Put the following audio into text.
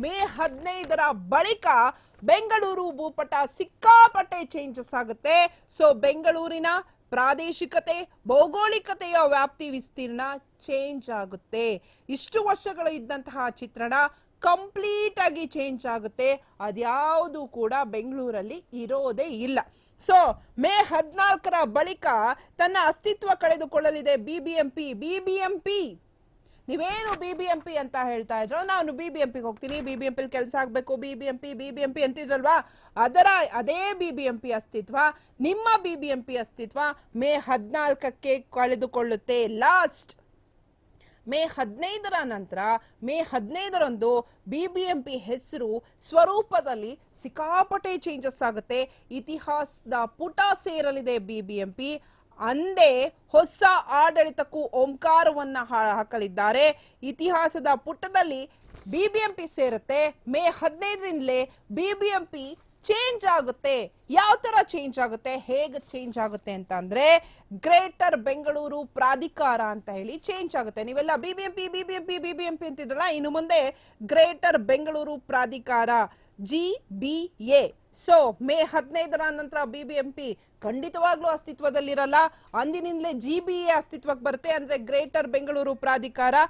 ಮೇ ಹದಿನೈದರ ಬಳಿಕ ಬೆಂಗಳೂರು ಭೂಪಟ ಸಿಕ್ಕಾಪಟ್ಟೆ ಚೇಂಜಸ್ ಆಗುತ್ತೆ. ಸೊ ಬೆಂಗಳೂರಿನ ಪ್ರಾದೇಶಿಕತೆ, ಭೌಗೋಳಿಕತೆಯ ವ್ಯಾಪ್ತಿ ವಿಸ್ತೀರ್ಣ ಚೇಂಜ್ ಆಗುತ್ತೆ. ಇಷ್ಟು ವರ್ಷಗಳು ಇದ್ದಂತಹ ಚಿತ್ರಣ ಕಂಪ್ಲೀಟ್ ಆಗಿ ಚೇಂಜ್ ಆಗುತ್ತೆ. ಅದ್ಯಾವುದು ಕೂಡ ಬೆಂಗಳೂರಲ್ಲಿ ಇರೋದೇ ಇಲ್ಲ. ಸೊ ಮೇ ಹದಿನಾಲ್ಕರ ಬಳಿಕ ತನ್ನ ಅಸ್ತಿತ್ವ ಕಳೆದುಕೊಳ್ಳಲಿದೆ B B MP B B M BBMP ನೀವೇನು ಬಿ ಬಿ ಎಂ ಪಿ ಅಂತ ಹೇಳ್ತಾ ಇದ್ರು, ನಾನು ಬಿ ಬಿ ಎಂ ಪಿಗೆ ಹೋಗ್ತೀನಿ ಬಿ ಬಿ ಎಂ ಪಿಲಿ ಕೆಲಸ ಆಗಬೇಕು B B M P B B M P ಅಂತಿದ್ರಲ್ವಾ? ಅದರ, ಅದೇ ಬಿ ಬಿ ಎಂ ಪಿ ಅಸ್ತಿತ್ವ, ನಿಮ್ಮ ಬಿ ಬಿ ಎಂ ಪಿ ಅಸ್ತಿತ್ವ ಮೇ ಹದಿನಾಲ್ಕಕ್ಕೆ ಕಳೆದುಕೊಳ್ಳುತ್ತೆ ಲಾಸ್ಟ್ ಮೇ ಹದಿನೈದರ ನಂತರ, ಮೇ ಹದಿನೈದರಂದು ಬಿ ಬಿ ಎಂ ಪಿ ಹೆಸರು ಸ್ವರೂಪದಲ್ಲಿ ಸಿಕ್ಕಾಪಟ್ಟೆ ಚೇಂಜಸ್ ಆಗುತ್ತೆ. ಇತಿಹಾಸದ ಪುಟ ಸೇರಲಿದೆ ಬಿ ಬಿ ಎಂ ಪಿ ಅಂದೇ ಹೊಸ ಆಡಳಿತಕ್ಕೂ ಓಂಕಾರವನ್ನ ಹಾಕಲಿದ್ದಾರೆ. ಇತಿಹಾಸದ ಪುಟದಲ್ಲಿ ಬಿಬಿಎಂಪಿ ಸೇರುತ್ತೆ. ಮೇ ಹದಿನೈದರಿಂದಲೇ ಬಿಬಿಎಂಪಿ ಚೇಂಜ್ ಆಗುತ್ತೆ. ಯಾವ ತರ ಚೇಂಜ್ ಆಗುತ್ತೆ? ಹೇಗೆ ಚೇಂಜ್ ಆಗುತ್ತೆ ಅಂತ ಅಂದರೆ ಗ್ರೇಟರ್ ಬೆಂಗಳೂರು ಪ್ರಾಧಿಕಾರ ಅಂತ ಹೇಳಿ ಚೇಂಜ್ ಆಗುತ್ತೆ. ನೀವೆಲ್ಲ ಬಿಬಿಎಂಪಿ ಬಿಬಿಎಂಪಿ ಬಿಬಿಎಂಪಿ ಅಂತಿದ್ರಲ್ಲ, ಇನ್ನು ಮುಂದೆ ಗ್ರೇಟರ್ ಬೆಂಗಳೂರು ಪ್ರಾಧಿಕಾರ G B A so May ಹದಿನೈದರ ನಂತರ ಬಿಬಿಎಂಪಿ ಖಂಡಿತವಾಗ್ಲೂ ಅಸ್ತಿತ್ವದಲ್ಲಿರಲ್ಲ. ಅಂದಿನಿಂದಲೇ ಜಿ ಬಿ ಎ ಅಸ್ತಿತ್ವಕ್ಕೆ ಬರುತ್ತೆ. ಅಂದ್ರೆ ಗ್ರೇಟರ್ ಬೆಂಗಳೂರು ಪ್ರಾಧಿಕಾರ.